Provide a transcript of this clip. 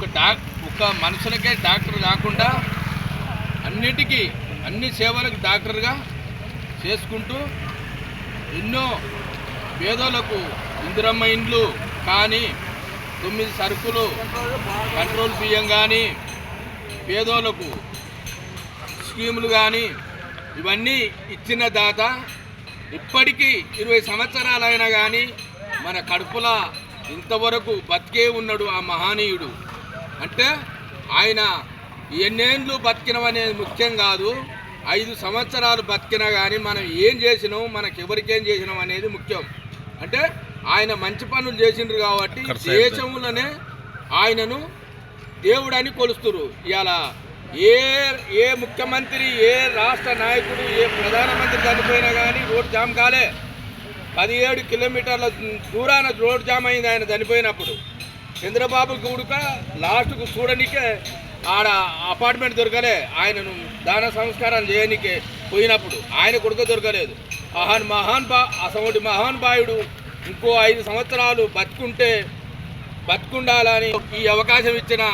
ఒక డాక్ ఒక మనుషులకే డాక్టర్ కాకుండా అన్నిటికీ అన్ని సేవలకు డాక్టర్గా చేసుకుంటూ ఎన్నో పేదోలకు ఇందిరమ్మ ఇండ్లు కానీ తొమ్మిది సరుకులు కంట్రోల్ బియ్యం కానీ పేదోళ్ళకు స్కీములు కానీ ఇవన్నీ ఇచ్చిన దాత ఇప్పటికీ ఇరవై సంవత్సరాలైనా కానీ మన కడుపుల ఇంతవరకు బతికే ఉన్నాడు ఆ మహనీయుడు. అంటే ఆయన ఎన్నేళ్ళు బతికినం అనేది ముఖ్యం కాదు ఐదు సంవత్సరాలు బతికినా కానీ మనం ఏం చేసినాం మనకి ఎవరికేం చేసినాం అనేది ముఖ్యం. అంటే ఆయన మంచి పనులు చేసిండ్రు కాబట్టి దేశంలోనే ఆయనను దేవుడని కొలుస్తురు. ఇవాళ ఏ ఏ ముఖ్యమంత్రి ఏ రాష్ట్ర నాయకుడు ఏ ప్రధానమంత్రి చనిపోయినా కానీ రోడ్ జామ్ కాలే. పదిహేడు కిలోమీటర్ల దూరాన రోడ్ జామ్ అయింది ఆయన చనిపోయినప్పుడు. చంద్రబాబు కూడుక లాస్ట్కు చూడనికే ఆడ అపార్ట్మెంట్ దొరకలే. ఆయనను దాన సంస్కారం చేయనికే పోయినప్పుడు ఆయన కొడుకు దొరకలేదు. మహాన్ మహాన్ బా అసంటి మహాన్ బాయుడు ఇంకో ఐదు సంవత్సరాలు బతుకుంటే బతుకుండాలని ఈ అవకాశం ఇచ్చిన